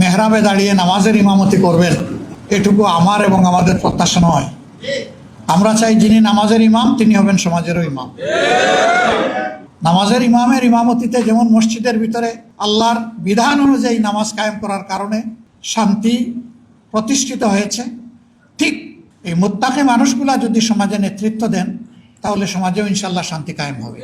মেহরাবে দাঁড়িয়ে নামাজের ইমামতি করবেন, এটুকু আমার এবং আমাদের প্রত্যাশা নয়। আমরা চাই যিনি নামাজের ইমাম, তিনি হবেন সমাজেরও ইমাম। নামাজের ইমামের ইমামতিতে যেমন মসজিদের ভিতরে আল্লাহর বিধান অনুযায়ী নামাজ কায়েম করার কারণে শান্তি প্রতিষ্ঠিত হয়েছে, ঠিক এই মোত্তাকে মানুষগুলা যদি সমাজে নেতৃত্ব দেন, তাহলে সমাজেও ইনশাল্লাহ শান্তি কায়েম হবে।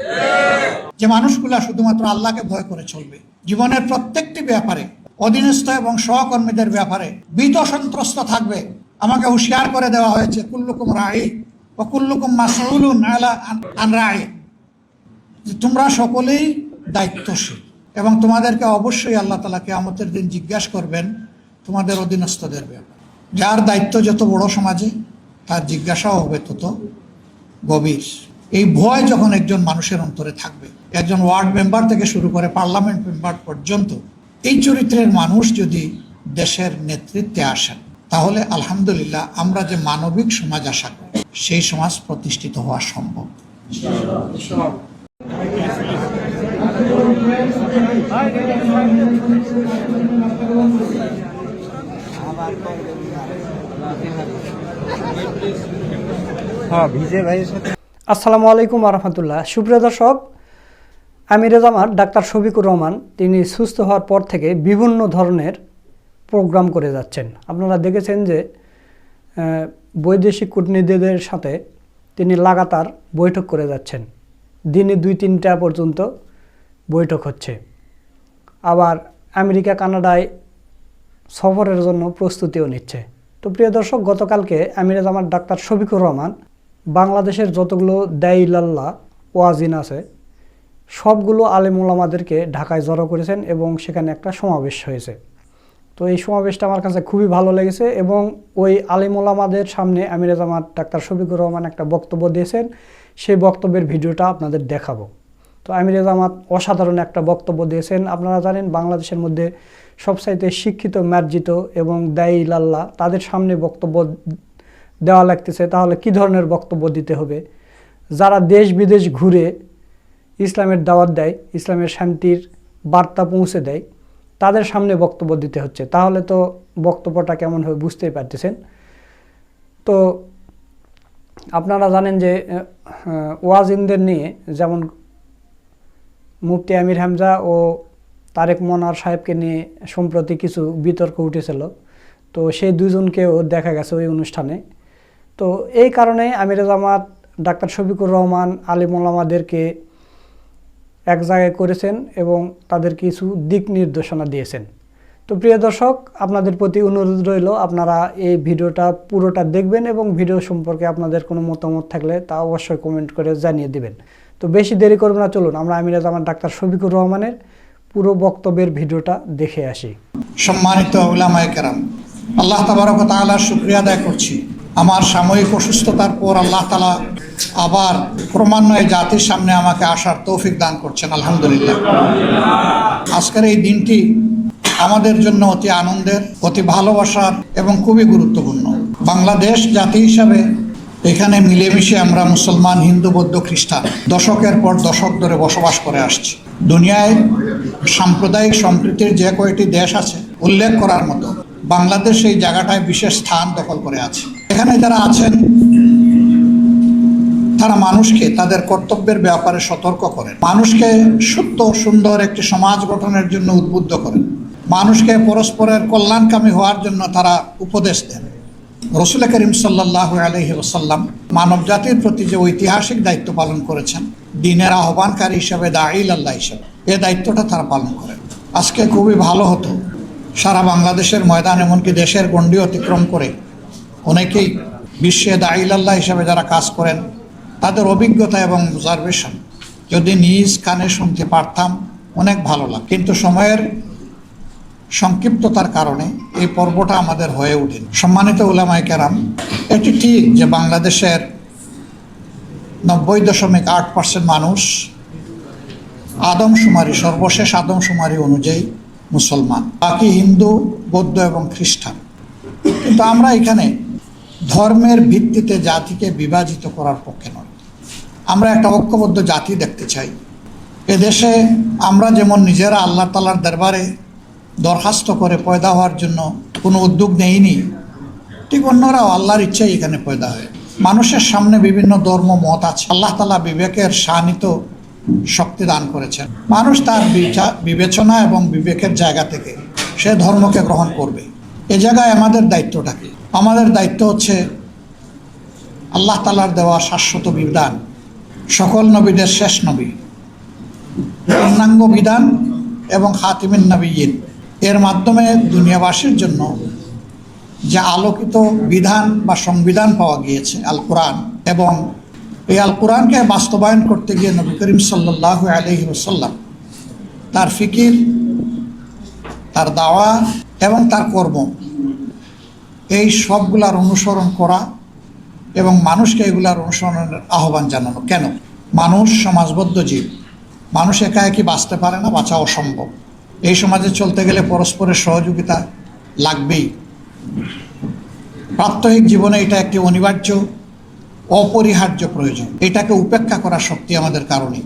যে মানুষগুলা শুধুমাত্র আল্লাহকে ভয় করে চলবে, জীবনের প্রত্যেকটি ব্যাপারে অধীনস্থ এবং সহকর্মীদের ব্যাপারে ভীত সন্ত্রস্ত থাকবে। আমাকে হুঁশিয়ার করে দেওয়া হয়েছে, কুল্লুকুম রাই ও কুল্লুকুম মাসউলুন আলা আন রাই। যে তোমরা সকলেই দায়িত্বশীল এবং তোমাদেরকে অবশ্যই আল্লাহ তালা কেয়ামতের দিন জিজ্ঞাসা করবেন তোমাদের অধীনস্থদের ব্যাপারে। যার দায়িত্ব যত বড় সমাজে, তার জিজ্ঞাসাও হবে তত গভীর। এই ভয় যখন একজন মানুষের অন্তরে থাকবে, একজন ওয়ার্ড মেম্বার থেকে শুরু করে পার্লামেন্ট মেম্বার পর্যন্ত এই চরিত্রের মানুষ যদি দেশের নেতৃত্বে আসেন, তাহলে আলহামদুলিল্লাহ আমরা যে মানবিক সমাজ আশা করি, সেই সমাজ প্রতিষ্ঠিত হওয়া সম্ভব। হ্যাঁ আসসালামু আলাইকুম রহমতুল্লাহ। সুপ্রিয় দর্শক আমি রেজামার ডাক্তার শফিকুর রহমান, তিনি সুস্থ হওয়ার পর থেকে বিভিন্ন ধরনের প্রোগ্রাম করে যাচ্ছেন। আপনারা দেখেছেন যে বৈদেশিক কূটনীতিদের সাথে তিনি লাগাতার বৈঠক করে যাচ্ছেন। দিনে দুই তিনটা পর্যন্ত বৈঠক হচ্ছে। আবার আমেরিকা, কানাডায় সফরের জন্য প্রস্তুতিও নিচ্ছে। তো প্রিয় দর্শক, গতকালকে আমার ডাক্তার শফিকুর রহমান, বাংলাদেশের যতগুলো দাইলাল্লাহ ওয়াজিন আছে সবগুলো আলেমুলামাদেরকে ঢাকায় জড়ো করেছেন এবং সেখানে একটা সমাবেশ হয়েছে। তো এই সমাবেশটা আমার কাছে খুবই ভালো লেগেছে এবং ওই আলিমুলামাদের সামনে আমার ডাক্তার শফিকুর রহমান একটা বক্তব্য দিয়েছেন। সেই বক্তব্যের ভিডিওটা আপনাদের দেখাবো। তো আমির জামাত অসাধারণ একটা বক্তব্য দিয়েছেন। আপনারা জানেন বাংলাদেশের মধ্যে সবচাইতে শিক্ষিত, মার্জিত এবং দায়ী লাল্লা তাদের সামনে বক্তব্য দেওয়া লাগতেছে। তাহলে কি ধরনের বক্তব্য দিতে হবে? যারা দেশ বিদেশ ঘুরে ইসলামের দাওয়াত দেয়, ইসলামের শান্তির বার্তা পৌঁছে দেয়, তাদের সামনে বক্তব্য দিতে হচ্ছে। তাহলে তো বক্তব্যটা কেমন হবে বুঝতেই পারতেছেন। তো আপনারা জানেন যে ওয়াজিনদের নিয়ে যেমন মুফতি আমির হামজা ও তারেক মনার সাহেবকে নিয়ে সম্প্রতি কিছু বিতর্ক উঠেছিল। তো সেই দুজনকেও দেখা গেছে ওই অনুষ্ঠানে। তো এই কারণে আমির জামাত ডাক্তার শফিকুর রহমান আলিমুল্লামাদেরকে এক জায়গায় করেছেন এবং তাদের কিছু দিক নির্দেশনা দিয়েছেন। তো প্রিয় দর্শক, আপনাদের প্রতি অনুরোধ রইল, আপনারা এই ভিডিওটা পুরোটা দেখবেন এবং ভিডিও সম্পর্কে আপনাদের কোনো মতামত থাকলে তা অবশ্যই কমেন্ট করে জানিয়ে দিবেন। তো বেশি দেরি করব না, চলুন, আমরা আমার ডাক্তার শফিকুর রহমানের পুরো বক্তব্যের ভিডিওটা দেখে আসি। সম্মানিত আল্লাহ তাবারক তাআলার শুক্রিয়া আদায় করছি। আমার সাময়িক অসুস্থতার পর আল্লাহ তালা আবার ক্রমান্বয়ে জাতির সামনে আমাকে আসার তৌফিক দান করছেন, আলহামদুলিল্লাহ। আজকের এই দিনটি আমাদের জন্য অতি আনন্দের, অতি ভালোবাসার এবং খুবই গুরুত্বপূর্ণ। বাংলাদেশ জাতি হিসাবে এখানে মিলেমিশে আমরা মুসলমান, হিন্দু, বৌদ্ধ, খ্রিস্টান দশকের পর দশক ধরে বসবাস করে আসছি। দুনিয়ায় সাম্প্রদায়িক সম্প্রীতির যে কয়টি দেশ আছে, উল্লেখ করার মতো বাংলাদেশ এই জায়গাটায় বিশেষ স্থান দখল করে আছে। এখানে যারা আছেন, তারা মানুষকে তাদের কর্তব্যের ব্যাপারে সতর্ক করেন। মানুষকে সত্য সুন্দর একটি সমাজ গঠনের জন্য উদ্বুদ্ধ করেন। মানুষকে পরস্পরের কল্যাণকামী হওয়ার জন্য তারা উপদেশ দেন। রসুল করিম সাল্লাহ আলহি ওসাল্লাম মানব জাতির প্রতি যে ঐতিহাসিক দায়িত্ব পালন করেছেন, দিনের আহ্বানকারী হিসাবে দাইল আল্লাহ হিসাবে, এ দায়িত্বটা তারা পালন করেন। আজকে খুবই ভালো হতো সারা বাংলাদেশের ময়দান এমনকি দেশের গণ্ডি অতিক্রম করে। অনেকেই বিশ্বে দাইল আল্লাহ হিসাবে যারা কাজ করেন, তাদের অভিজ্ঞতা এবং অবজারভেশন যদি নিজ কানে শুনতে পারতাম, অনেক ভালো লাগে কিন্তু সময়ের সংক্ষিপ্ততার কারণে এই পর্বটা আমাদের হয়ে ওঠেনি। সম্মানিত উলামায় কেরাম, এটি ঠিক যে বাংলাদেশের নব্বই দশমিক আট পার্সেন্ট মানুষ আদমশুমারি, সর্বশেষ আদমশুমারি অনুযায়ী মুসলমান, বাকি হিন্দু, বৌদ্ধ এবং খ্রিস্টান। কিন্তু আমরা এখানে ধর্মের ভিত্তিতে জাতিকে বিভাজিত করার পক্ষে নয় আমরা একটা ঐক্যবদ্ধ জাতি দেখতে চাই। এদেশে আমরা যেমন নিজেরা আল্লাহ তালার দরবারে দরখাস্ত করে পয়দা হওয়ার জন্য কোনো উদ্যোগ নেয়নি ঠিক অন্যরাও আল্লাহর ইচ্ছাই এখানে পয়দা হয়। মানুষের সামনে বিভিন্ন ধর্ম, মত আছে। আল্লাহ তালা বিবেকের শানিত শক্তি দান করেছেন। মানুষ তার বিবেচনা এবং বিবেকের জায়গা থেকে সে ধর্মকে গ্রহণ করবে। এ জায়গায় আমাদের দায়িত্বটা কি? আমাদের দায়িত্ব হচ্ছে আল্লাহ তালার দেওয়া শাশ্বত বিধান। সকল নবীদের শেষ নবী। পূর্ণাঙ্গ বিধান এবং খাতিমিন নবীন। এর মাধ্যমে দুনিয়াবাসীর জন্য যে আলোকিত বিধান বা সংবিধান পাওয়া গিয়েছে আল কোরআন এবং এই আল কোরআনকে বাস্তবায়ন করতে গিয়ে নবী করিম সাল্লাহ আলহি ওসাল্লাম তার ফিকির, তার দাওয়া এবং তার কর্ম, এই সবগুলার অনুসরণ করা এবং মানুষকে এগুলার অনুসরণের আহ্বান জানানো। কেন? মানুষ সমাজবদ্ধ জীব। মানুষ একা একই বাঁচতে পারে না, বাঁচা অসম্ভব। এই সমাজে চলতে গেলে পরস্পরের সহযোগিতা লাগবেই। প্রাত্যহিক জীবনে এটা একটি অনিবার্য অপরিহার্য প্রয়োজন। এটাকে উপেক্ষা করার শক্তি আমাদের কারণে।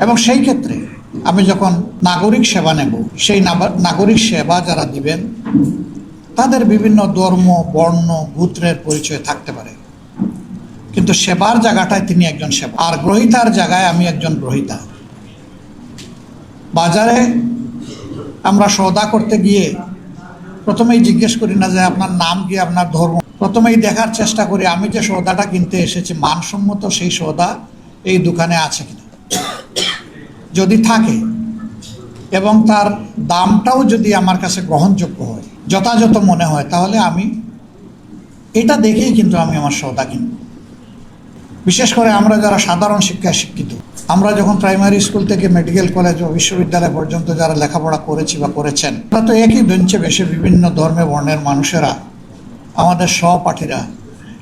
এবং সেই ক্ষেত্রে আমি যখন নাগরিক সেবা নেব, সেই নাগরিক সেবা যারা দিবেন, তাদের বিভিন্ন ধর্ম, বর্ণ, গোত্রের পরিচয় থাকতে পারে। কিন্তু সেবার জায়গাটায় তিনি একজন সেবা। আর গ্রহিতার জায়গায় আমি একজন গ্রহিতা। বাজারে আমরা সৌদা করতে গিয়ে প্রথমেই জিজ্ঞেস করি না যে আপনার নাম কি, আপনার ধর্ম প্রথমেই দেখার চেষ্টা করি, আমি যে সৌদাটা কিনতে এসেছি, মানসম্মত সেই সৌদা এই দোকানে আছে কিনা। যদি থাকে, এবং তার দামটাও যদি আমার কাছে গ্রহণযোগ্য হয়, যথাযথ মনে হয়, তাহলে আমি এটা দেখেই কিন্তু আমি আমার সৌদা কিনব। বিশেষ করে আমরা যারা সাধারণ শিক্ষায় শিক্ষিত, আমরা যখন প্রাইমারি স্কুল থেকে মেডিকেল কলেজ বা বিশ্ববিদ্যালয় পর্যন্ত যারা লেখাপড়া করেছি বা করেছেন, তারা তো একই বেঞ্চে বেশি বিভিন্ন ধর্মে বর্ণের মানুষেরা আমাদের সহপাঠীরা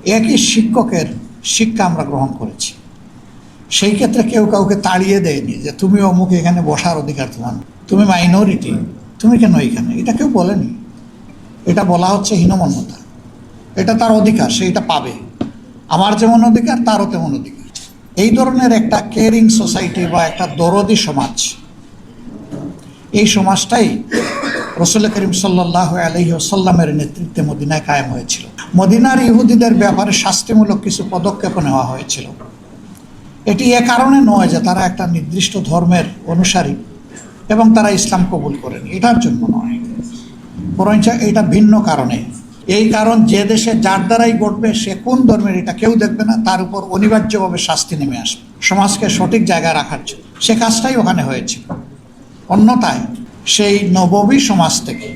একই শিক্ষকের শিক্ষা আমরা গ্রহণ করেছি। সেই ক্ষেত্রে কেউ কাউকে তাড়িয়ে দেয়নি যে তুমি অমুক এখানে বসার অধিকার তোমার তুমি মাইনরিটি তুমি কেন এখানে? এটা কেউ বলেনি। এটা বলা হচ্ছে হীনমন্যতা। এটা তার অধিকার, সে এটা পাবে। আমার যেমন অধিকার, তারও তেমন অধিকার। এই ধরনের একটা কেয়ারিং সোসাইটি বা একটা দরদি সমাজ এই সমাজটাই রসুল করিম সাল্লাহ আলহি সাল্লামের নেতৃত্বে মদিনায় কায়েম হয়েছিল। মদিনার ইহুদিদের ব্যাপারে শাস্তিমূলক কিছু পদক্ষেপ নেওয়া হয়েছিল। এটি এ কারণে নয় যে তারা একটা নির্দিষ্ট ধর্মের অনুসারী এবং তারা ইসলাম কবুল করেন। এটার জন্য নয়। বরঞ্চ এটা ভিন্ন কারণে। এই কারণ যে দেশে যার দ্বারাই ঘটবে, সে কোন ধর্মের এটা কেউ দেখবে না, তার উপর অনিবার্যভাবে শাস্তি নেমে আসবে। সমাজকে সঠিক জায়গায় রাখার জন্য। সে কাজটাই ওখানে হয়েছিল। অন্যথায় সেই নববী সমাজ থেকে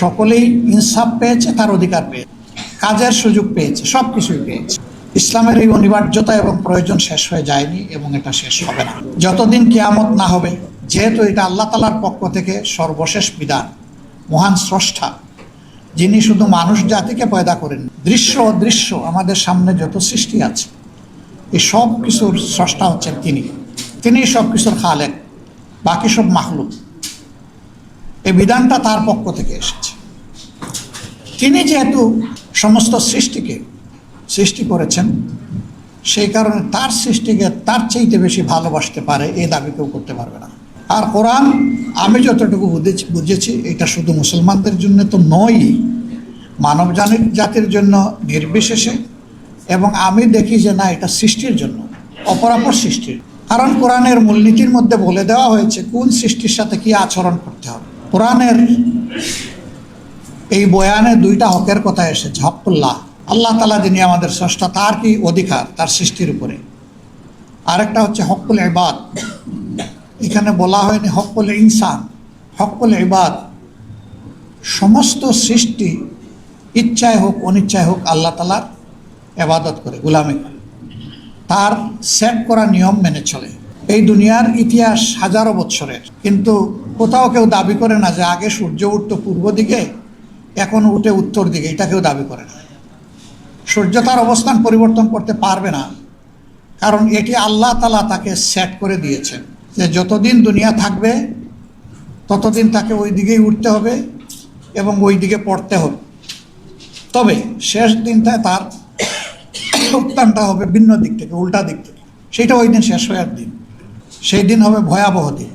সকলেই ইনসাফ পেয়েছে, তার অধিকার পেয়েছে, কাজের সুযোগ পেয়েছে সব কিছুই পেয়েছে। ইসলামের এই অনিবার্যতা এবং প্রয়োজন শেষ হয়ে যায়নি এবং এটা শেষ হবে না। যতদিন কেয়ামত না হবে, যেহেতু এটা আল্লাহ তালার পক্ষ থেকে সর্বশেষ বিধান, মহান স্রষ্টা, যিনি শুধু মানুষ জাতিকে পয়দা করেন, দৃশ্য অদৃশ্য আমাদের সামনে যত সৃষ্টি আছে, এই সব কিছুর স্রষ্টা হচ্ছেন তিনি। তিনি সব কিছুর খালেক। বাকি সব মাহলুক এই বিধানটা তার পক্ষ থেকে এসেছে। তিনি যেহেতু সমস্ত সৃষ্টিকে সৃষ্টি করেছেন, সেই কারণে তার সৃষ্টিকে তার চাইতে বেশি ভালোবাসতে পারে এই দাবি কেউ করতে পারবে না। আর কোরআন, আমি যতটুকু বুঝেছি বুঝেছি, এটা শুধু মুসলমানদের জন্য তো নয় মানব জাতির জন্য নির্বিশেষে। এবং আমি দেখি যে না, এটা সৃষ্টির জন্য, অপরাপর সৃষ্টির কারণ কোরআনের মূলনীতির মধ্যে বলে দেওয়া হয়েছে কোন সৃষ্টির সাথে কি আচরণ করতে হবে। কোরআনের এই বয়ানে দুইটা হকের কথা এসেছে হকুল্লাহ আল্লাহ তালা যিনি আমাদের স্রষ্টা, তার কি অধিকার? তার সৃষ্টির উপরে। আরেকটা হচ্ছে হকুল ইবাদ। এখানে বলা হয়নি হকুল ইনসান। হকুল ইবাদ। সমস্ত সৃষ্টি ইচ্ছায় হোক, অনিচ্ছায় হোক, আল্লাহ তালার এবাদত করে, গুলামি করে। তার সেট করা নিয়ম মেনে চলে। এই দুনিয়ার ইতিহাস হাজারো বছরের কিন্তু কোথাও কেউ দাবি করে না যে আগে সূর্য উঠতো পূর্ব দিকে, এখন উঠে উত্তর দিকে। এটা কেউ দাবি করে না। সূর্য তার অবস্থান পরিবর্তন করতে পারবে না। কারণ এটি আল্লাহ তালা তাকে সেট করে দিয়েছেন যে যতদিন দুনিয়া থাকবে, ততদিন তাকে ওই দিকেই উঠতে হবে এবং ওই দিকে পড়তে হবে। তবে শেষ দিনটায় তার উত্থানটা হবে ভিন্ন দিক থেকে, উল্টা দিক থেকে। সেটা ওই দিন শেষ হওয়ার দিন। সেই দিন হবে ভয়াবহ দিন।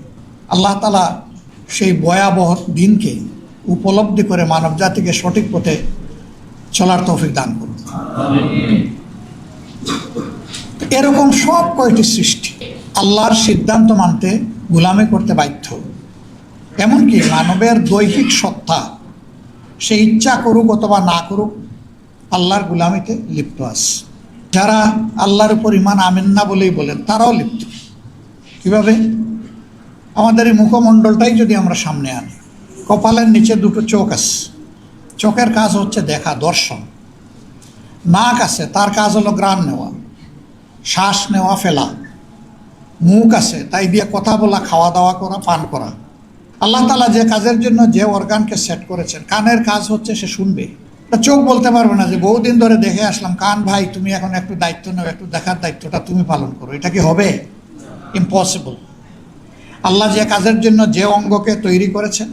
আল্লাহ তালা সেই ভয়াবহ দিনকে উপলব্ধি করে মানব জাতিকে সঠিক পথে চলার তৌফিক দান করুন। এরকম সব কয়টি সৃষ্টি আল্লাহর সিদ্ধান্ত মানতে গুলামি করতে বাধ্য। এমনকি মানবের দৈহিক সত্তা, সে ইচ্ছা করুক অথবা না করুক, আল্লাহর গুলামিতে লিপ্ত আছে। যারা আল্লাহর উপর ইমান আমেন না বলেই বলেন, তারাও লিপ্ত। কীভাবে? আমাদের এই মুখমণ্ডলটাই যদি আমরা সামনে আনি, কপালের নিচে দুটো চোখ আছে। চোখের কাজ হচ্ছে দেখা, দর্শন। নাক আছে, তার কাজ হলো গ্রাম নেওয়া। শ্বাস নেওয়া, ফেলা। মুখ আছে, তাই দিয়ে কথা বলা, খাওয়া দাওয়া করা, পান করা। আল্লাহ তালা যে কাজের জন্য যে অর্গানকে সেট করেছেন, কানের কাজ হচ্ছে সে শুনবে। চোখ বলতে পারবে না যে বহুদিন ধরে দেখে আসলাম, কান ভাই, তুমি এখন একটু দায়িত্ব নেও, একটু দেখার দায়িত্বটা তুমি পালন করো। এটা কি হবে? ইম্পসিবল আল্লাহ যে কাজের জন্য যে অঙ্গকে তৈরি করেছেন,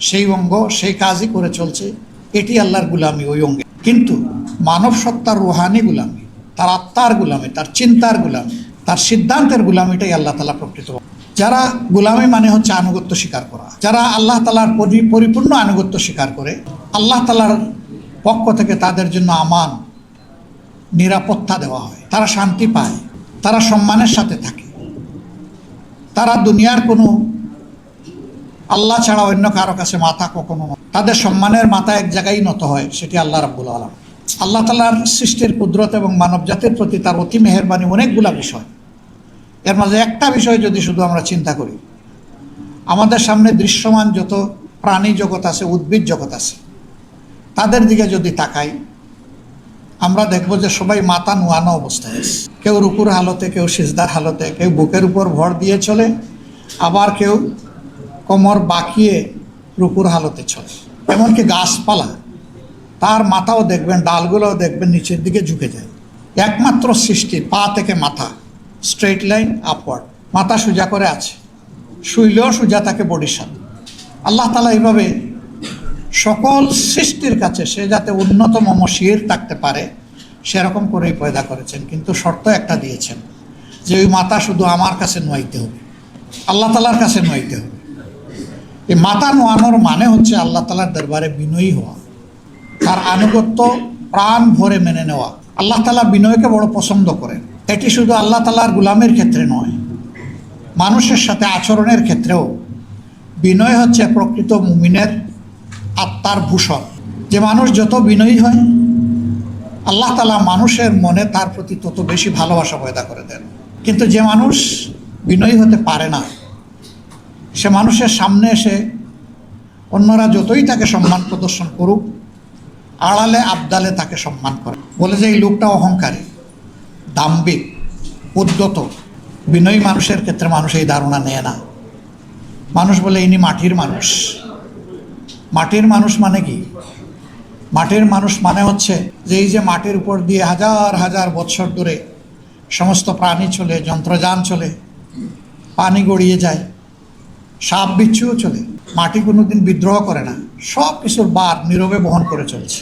সেই অঙ্গ, সেই কাজই করে চলছে। এটি আল্লাহর গুলামি, ওই অঙ্গে। কিন্তু মানব সত্তার রুহানি গুলামি, তার আত্মার গুলামি, তার চিন্তার গুলামি, তার সিদ্ধান্তের গুলামিটাই আল্লাহ তালা প্রকৃত। যারা গুলামি মানে হচ্ছে আনুগত্য স্বীকার করা, যারা আল্লাহ তালার পরি- পরিপূর্ণ আনুগত্য স্বীকার করে, আল্লাহ তালার পক্ষ থেকে তাদের জন্য আমান, নিরাপত্তা দেওয়া হয়। তারা শান্তি পায়, তারা সম্মানের সাথে থাকে। তারা দুনিয়ার কোনো আল্লাহ ছাড়া অন্য কারও কাছে মাথা কখনো তাদের সম্মানের মাথা এক জায়গায় নত হয়, সেটি আল্লাহ রাব্বুল আলম আল্লাহ তালার সৃষ্টির কুদরত এবং মানব জাতির প্রতি তার অতি মেহেরবানি অনেকগুলা বিষয়। এর মাঝে একটা বিষয় যদি শুধু আমরা চিন্তা করি, আমাদের সামনে দৃশ্যমান যত প্রাণী জগৎ আছে, উদ্ভিদ জগৎ আছে তাদের দিকে যদি তাকাই, আমরা দেখব যে সবাই মাথা নোয়ানো অবস্থায় আছে। কেউ রুকুর হালতে, কেউ সিজদার হালতে, কেউ বুকের উপর ভর দিয়ে চলে, আবার কেউ কোমর বাঁকিয়ে রুকুর হালতে চলে। এমনকি গাছপালা, তার মাথাও দেখবেন, ডালগুলোও দেখবেন নিচের দিকে ঝুঁকে যায়। একমাত্র সৃষ্টি, পা থেকে মাথা স্ট্রেট লাইন আপওয়ার্ড মাথা সোজা করে আছে, শুইলেও সোজা থাকে বডির সাথে আল্লাহ তালা এইভাবে সকল সৃষ্টির কাছে সে যাতে উন্নতম শির থাকতে পারে, সেরকম করেই পয়দা করেছেন। কিন্তু শর্ত একটা দিয়েছেন, যে ওই মাতা শুধু আমার কাছে নোয়াইতে হবে, আল্লাহ তালার কাছে নোয়াইতে হবে। এই মাতা নোয়ানোর মানে হচ্ছে আল্লাহ তালার দরবারে বিনয়ী হওয়া, তার আনুগত্য প্রাণ ভরে মেনে নেওয়া। আল্লাহ তালা বিনয়কে বড় পছন্দ করেন। এটি শুধু আল্লাহ তালার গুলামের ক্ষেত্রে নয়, মানুষের সাথে আচরণের ক্ষেত্রেও। বিনয় হচ্ছে প্রকৃত মুমিনের আত্মার ভূষণ। যে মানুষ যত বিনয়ী হয়, আল্লাহ তালা মানুষের মনে তার প্রতি তত বেশি ভালোবাসা পয়দা করে দেন। কিন্তু যে মানুষ বিনয়ী হতে পারে না, সে মানুষের সামনে এসে অন্যরা যতই তাকে সম্মান প্রদর্শন করুক, আড়ালে আবদালে তাকে সম্মান করে। বলে যে এই লোকটা অহংকারী দাম্বিক উদ্যত, বিনয়ী মানুষের ক্ষেত্রে মানুষ এই ধারণা নেয় না। মানুষ বলে ইনি মাটির মানুষ। মাটির মানুষ মানে কি? মাটির মানুষ মানে হচ্ছে যে এই যে মাটির উপর দিয়ে হাজার হাজার বছর ধরে সমস্ত প্রাণী চলে, যন্ত্রযান চলে, পানি গড়িয়ে যায়, সাপ বিচ্ছুও চলে। মাটি কোনো দিন বিদ্রোহ করে না। সব কিছুর বার নীরবে বহন করে চলছে।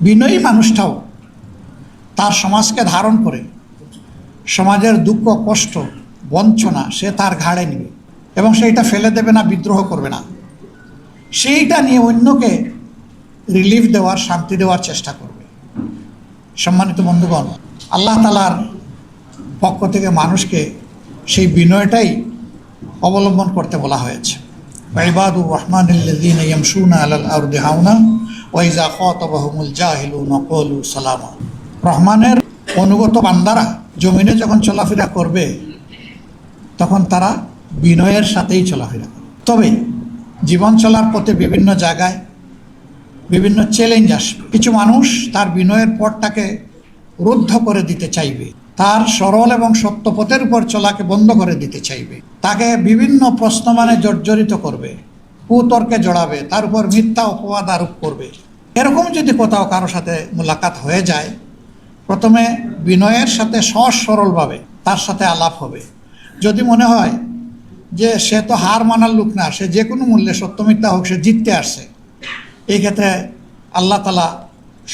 বিনয়ী মানুষটাও তার সমাজকে ধারণ করে। সমাজের দুঃখ, কষ্ট, বঞ্চনা সে তার ঘাড়ে নেবে এবং সেইটা ফেলে দেবে না, বিদ্রোহ করবে না। সেইটা নিয়ে অন্যকে রিলিফ দেওয়ার, শান্তি দেওয়ার চেষ্টা করবে। সম্মানিত বন্ধুগণ, আল্লাহ তালার পক্ষ থেকে মানুষকে সেই বিনয়টাই অবলম্বন করতে বলা হয়েছে। ইবাদুর রহমান ইয়ামসুনা আলাল আরদি হাউনা ওয়াইজা খাতাবাহুমুল জাহিলুনা ক্বালু সালামা। রহমানের অনুগত বান্দারা জমিনে যখন চলাফেরা করবে, তখন তারা বিনয়ের সাথেই চলাফেরা করবে। তবে জীবন চলার পথে বিভিন্ন জায়গায় বিভিন্ন চ্যালেঞ্জ আসবে। কিছু মানুষ তার বিনয়ের পথটাকে রুদ্ধ করে দিতে চাইবে। তার সরল এবং সত্য পথের উপর চলাকে বন্ধ করে দিতে চাইবে। তাকে বিভিন্ন প্রশ্ন মানে জর্জরিত করবে, কুতর্কে জড়াবে, তার উপর মিথ্যা অপবাদ আরোপ করবে। এরকম যদি কোথাও কারও সাথে মোলাকাত হয়ে যায়, প্রথমে বিনয়ের সাথে সহজ সরলভাবে তার সাথে আলাপ হবে। যদি মনে হয় যে সে তো হার মানার লোক না, সে যে কোনো মূল্যে সত্য মিথ্যা হোক, সে জিততে আসছে। এই ক্ষেত্রে আল্লাহ তালা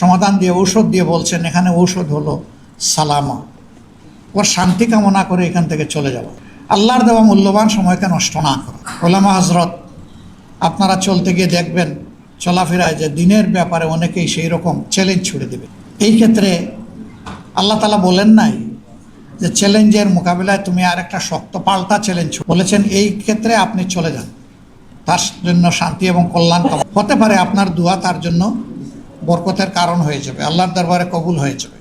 সমাধান দিয়ে, ঔষধ দিয়ে বলছেন, এখানে ঔষধ হলো সালামা। ওর শান্তি কামনা করে এখান থেকে চলে যাব আল্লাহর দেওয়া মূল্যবান সময়কে নষ্ট না করা। ওলামা হজরত আপনারা চলতে গিয়ে দেখবেন, চলাফেরায় যে দিনের ব্যাপারে অনেকেই সেই রকম চ্যালেঞ্জ ছুড়ে দেবে। এই ক্ষেত্রে আল্লাহ তালা বলেন নাই যে চ্যালেঞ্জের মোকাবিলায় তুমি আর একটা শক্ত পাল্টা চ্যালেঞ্জ বলেছেন, এই ক্ষেত্রে আপনি চলে যান। তার জন্য শান্তি এবং কল্যাণ হতে পারে আপনার দোয়া তার জন্য বরকতের কারণ হয়ে যাবে, আল্লাহর দরবারে কবুল হয়ে যাবে।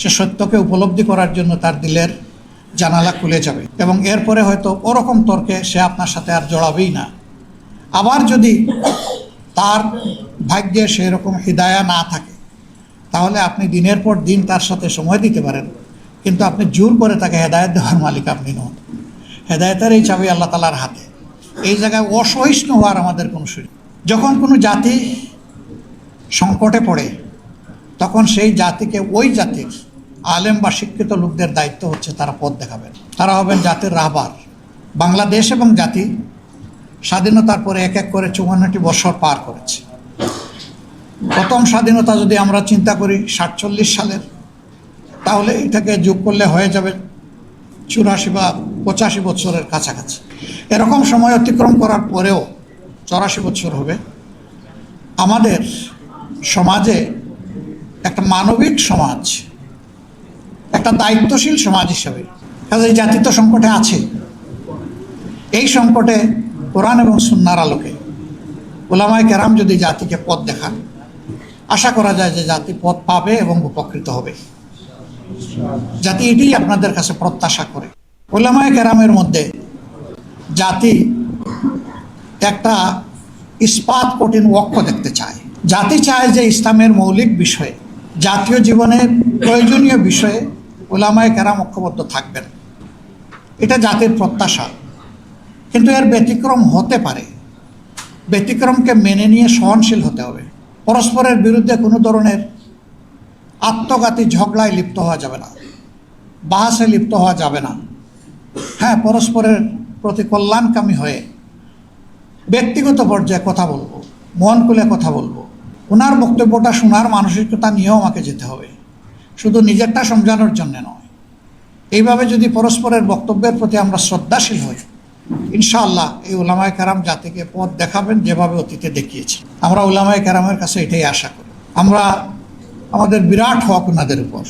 সে সত্যকে উপলব্ধি করার জন্য তার দিলের জানালা খুলে যাবে এবং এরপরে হয়তো ওরকম তর্কে সে আপনার সাথে আর জড়াবেই না। আবার যদি তার ভাগ্যে সেরকম হৃদয়া না থাকে, তাহলে আপনি দিনের পর দিন তার সাথে সময় দিতে পারেন। কিন্তু আপনি জোর করে তাকে হেদায়ত দেওয়ার মালিক আপনি নন। হেদায়তের এই চাবি আল্লাহ তালার হাতে। এই জায়গায় অসহিষ্ণু হওয়ার আমাদের কোনো সুযোগ যখন কোনো জাতি সংকটে পড়ে, তখন সেই জাতিকে ওই জাতির আলেম বা শিক্ষিত লোকদের দায়িত্ব হচ্ছে তারা পথ দেখাবেন। তারা হবেন জাতির রাহবার। বাংলাদেশ এবং জাতি স্বাধীনতার পরে এক এক করে চুয়ান্নটি বছর পার করেছে। প্রথম স্বাধীনতা যদি আমরা চিন্তা করি, সাতচল্লিশ সালের তাহলে এটাকে যোগ করলে হয়ে যাবে চুরাশি বা পঁচাশি বছরের কাছাকাছি। এরকম সময় অতিক্রম করার পরেও চৌরাশি বছর হবে। আমাদের সমাজে একটা মানবিক সমাজ, একটা দায়িত্বশীল সমাজ হিসাবে কাজে জাতি তো সংকটে আছে। এই সংকটে কোরআন এবং সুন্নার আলোকে ওলামায় কেরাম যদি জাতিকে পথ দেখান, আশা করা যায় যে জাতি পথ পাবে এবং উপকৃত হবে। জাতি এটি আপনাদের কাছে প্রত্যাশা করে। ওলামায় কেরামের মধ্যে জাতি একটা ইস্পাত কঠিন ওয়াক্য দেখতে চায়। জাতি চায় যে ইসলামের মৌলিক বিষয়ে, জাতীয় জীবনের প্রয়োজনীয় বিষয়ে ওলামায় কেরাম ঐক্যবদ্ধ থাকবেন। এটা জাতির প্রত্যাশা। কিন্তু এর ব্যতিক্রম হতে পারে। ব্যতিক্রমকে মেনে নিয়ে সহনশীল হতে হবে। পরস্পরের বিরুদ্ধে কোনো ধরনের আত্মঘাতী ঝগড়ায় লিপ্ত হওয়া যাবে না। বাহাসে লিপ্ত হওয়া যাবে না। হ্যাঁ পরস্পরের প্রতি কল্যাণকামী হয়ে ব্যক্তিগত পর্যায়ে কথা বলব, মন খুলে কথা বলব। ওনার বক্তব্যটা শোনার মানসিকতা নিয়েও আমাকে যেতে হবে। শুধু নিজেরটা সমঝানোর জন্য নয়। এইভাবে যদি পরস্পরের বক্তব্যের প্রতি আমরা শ্রদ্ধাশীল হই, ইনশাআল্লাহ এই ওলামায় কেরাম জাতিকে পথ দেখাবেন, যেভাবে অতীতে দেখিয়েছি। আমরা ওলামায় কেরামের কাছে এটাই আশা করি। আমরা আমাদের বিরাট হক ওনাদের উপর।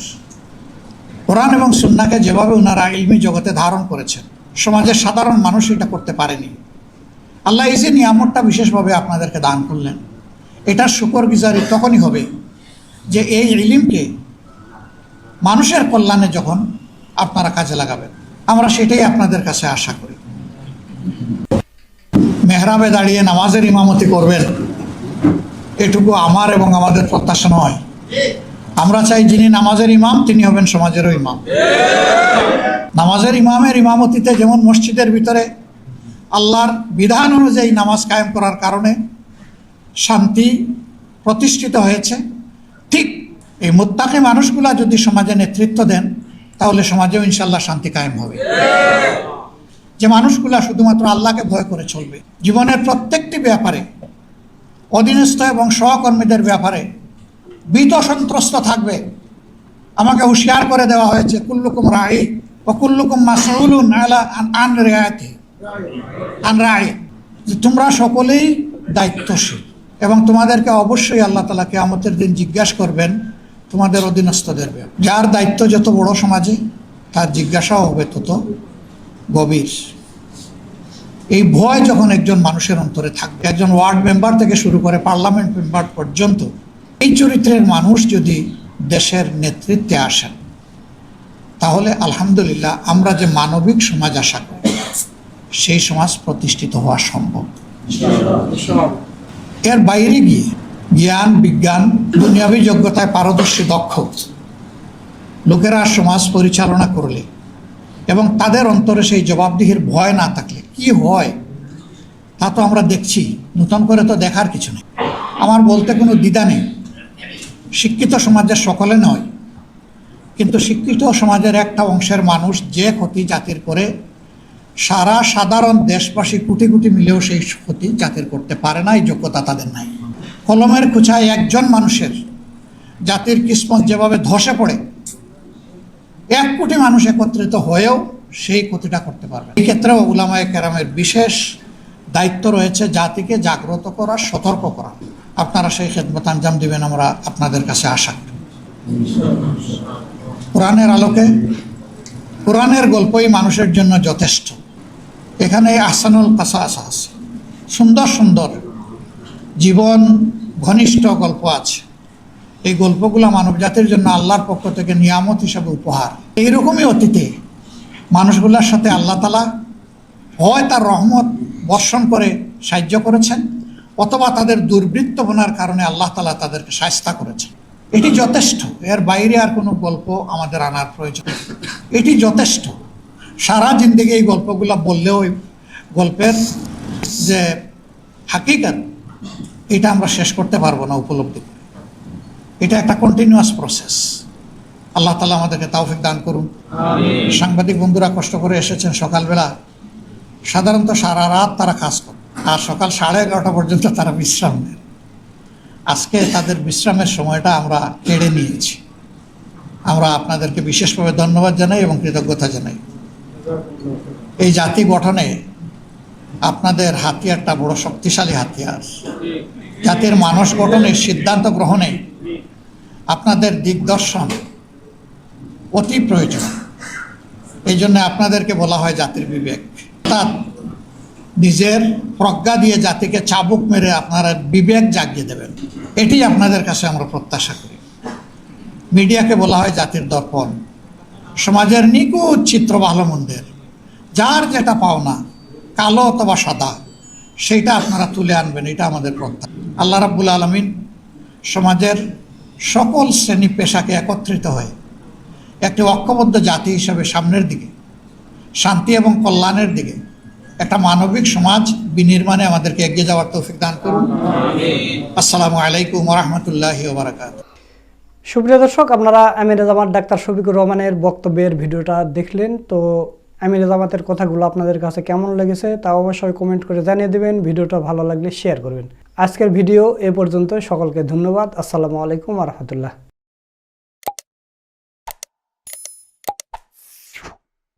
কোরআন এবং সুন্নাকে যেভাবে ওনারা ইলমি জগতে ধারণ করেছেন, সমাজের সাধারণ মানুষ এটা করতে পারেনি। আল্লাহ এই যে নিয়ামতটা বিশেষভাবে আপনাদেরকে দান করলেন, এটার শুকর গুজারি তখনই হবে যে এই ইলিমকে মানুষের কল্যাণে যখন আপনারা কাজে লাগাবেন। আমরা সেটাই আপনাদের কাছে আশা করি। মেহরাবে দাঁড়িয়ে নামাজের ইমামতি করবেন, এটুকু আমার এবং আমাদের প্রত্যাশা নয়। আমরা চাই যিনি নামাজের ইমাম, তিনি হবেন সমাজেরও ইমাম। নামাজের ইমামের ইমামতিতে যেমন মসজিদের ভিতরে আল্লাহর বিধান অনুযায়ী নামাজ কায়েম করার কারণে শান্তি প্রতিষ্ঠিত হয়েছে, ঠিক এই মোত্তাকে মানুষগুলা যদি সমাজে নেতৃত্ব দেন, তাহলে সমাজেও ইনশাল্লাহ শান্তি কায়েম হবে। যে মানুষগুলা শুধুমাত্র আল্লাহকে ভয় করে চলবে। জীবনের প্রত্যেকটি ব্যাপারে, অধীনস্থ এবং সহকর্মীদের ব্যাপারে ভীত সন্ত্রস্ত থাকবে। আমাকে হুঁশিয়ার করে দেওয়া হয়েছে, কুল্লুকুম রাই ও কুল্লুকুম মাসউলুন আলা আন- রেয়াতে আন রাই, যে তোমরা সকলেই দায়িত্বশীল এবং তোমাদেরকে অবশ্যই আল্লাহ তালা কেয়ামতের দিন জিজ্ঞাসা করবেন, তোমাদের অধীনস্থদের। যার দায়িত্ব যত বড় সমাজে, তার জিজ্ঞাসাও হবে তত গভীর। এই ভয় যখন একজন মানুষের অন্তরে থাকবে, একজন ওয়ার্ড মেম্বার থেকে শুরু করে পার্লামেন্ট মেম্বার পর্যন্ত এই চরিত্রের মানুষ যদি দেশের নেতৃত্বে আসেন তাহলে আলহামদুলিল্লাহ আমরা যে মানবিক সমাজ আশা করি সেই সমাজ প্রতিষ্ঠিত হওয়া সম্ভব। এর বাইরে গিয়ে জ্ঞান বিজ্ঞান দুনিয়াবী যোগ্যতায় পারদর্শী দক্ষ লোকেরা সমাজ পরিচালনা করলে এবং তাদের অন্তরে সেই জবাবদিহির ভয় না থাকলে কি হয় তা তো আমরা দেখছি। নতুন করে তো দেখার কিছু নেই। আমার বলতে কোনো দ্বিধা নেই। শিক্ষিত সমাজের সকলে নয়, কিন্তু শিক্ষিত সমাজের একটা অংশের মানুষ যে ক্ষতি জাতির করে, সারা সাধারণ দেশবাসী কোটি কোটি মিলেও সেই ক্ষতি জাতির করতে পারে না, এই যোগ্যতা তাদের নাই। কলমের খুচায় একজন মানুষের জাতির কিসমত যেভাবে ধসে পড়ে, এক কোটি মানুষ একত্রিত হয়েও সেই ক্ষতিটা করতে পারবে এই ক্ষেত্রেও উলামায়ে কেরামের বিশেষ দায়িত্ব রয়েছে জাতিকে জাগ্রত করা, সতর্ক করা। আপনারা সেই খেদমত আঞ্জাম দিবেন, আমরা আপনাদের কাছে আশা। করি কোরআনের আলোকে কোরআনের গল্পই মানুষের জন্য যথেষ্ট। এখানে আহসানুল কাসাস আছে। সুন্দর সুন্দর জীবন ঘনিষ্ঠ গল্প আছে। এই গল্পগুলো মানব জাতির জন্য আল্লাহর পক্ষ থেকে নিয়ামত হিসাবে উপহার। এইরকমই অতীতে মানুষগুলোর সাথে আল্লাহ তালা হয় তার রহমত বর্ষণ করে সাহায্য করেছেন। অথবা তাদের দুর্বৃত্তপনার কারণে আল্লাহ তালা তাদেরকে সাহস্তা করেছে এটি যথেষ্ট। এর বাইরে আর কোনো গল্প আমাদের আনার প্রয়োজন নেই। এটি যথেষ্ট। সারা জিন্দিগি এই গল্পগুলো বললেও গল্পের যে হাকিকাত এটা আমরা শেষ করতে পারব না উপলব্ধি করে। এটা একটা কন্টিনিউয়াস প্রসেস আল্লাহ তালা আমাদেরকে তাওফিক দান করুন। সাংবাদিক বন্ধুরা কষ্ট করে এসেছেন সকালবেলা। সাধারণত সারা রাত তারা কাজ করে আর সকাল সাড়ে এগারোটা পর্যন্ত তারা বিশ্রাম নেন। আজকে তাদের বিশ্রামের সময়টা আমরা কেড়ে নিয়েছি। আমরা আপনাদেরকে বিশেষভাবে ধন্যবাদ জানাই এবং কৃতজ্ঞতা জানাই। এই জাতি গঠনে আপনাদের হাতিয়ারটা বড় শক্তিশালী হাতিয়ার। জাতির মানুষ গঠনে সিদ্ধান্ত গ্রহণে আপনাদের দিগদর্শন অতি প্রয়োজন। এই জন্য আপনাদেরকে বলা হয় জাতির বিবেক। অর্থাৎ নিজের প্রজ্ঞা দিয়ে জাতিকে চাবুক মেরে আপনারা বিবেক জাগিয়ে দেবেন। এটি আপনাদের কাছে আমরা প্রত্যাশা করি। মিডিয়াকে বলা হয় জাতির দর্পণ। সমাজের নিখুঁত চিত্র ভালো মন্দের। যার যেটা পাওনা, কালো অথবা সাদা, সেইটা আপনারা তুলে আনবেন, এটা আমাদের প্রত্যাশা। আল্লাহ রাব্বুল আলমিন সমাজের সকল শ্রেণি পেশাকে একত্রিত হয়ে একটি ঐক্যবদ্ধ জাতি হিসাবে সামনের দিকে, শান্তি এবং কল্যাণের দিকে একটা মানবিক সমাজ বিনির্মাণে আমাদেরকে এগিয়ে যাওয়ার তৌফিক দান করুন। আসসালামু আলাইকুম রহমতুল্লাহি ওবরাকাত সুপ্রিয় দর্শক আপনারা আমির জামাত ডাক্তার শফিকুর রহমানের বক্তব্যের ভিডিওটা দেখলেন। তো আমির জামাতের কথাগুলো আপনাদের কাছে কেমন লেগেছে তা অবশ্যই কমেন্ট করে জানিয়ে দেবেন। ভিডিওটা ভালো লাগলে শেয়ার করবেন। আজকের ভিডিও এ পর্যন্ত সকলকে ধন্যবাদ। আসসালামু আলাইকুম রহমতুল্লাহ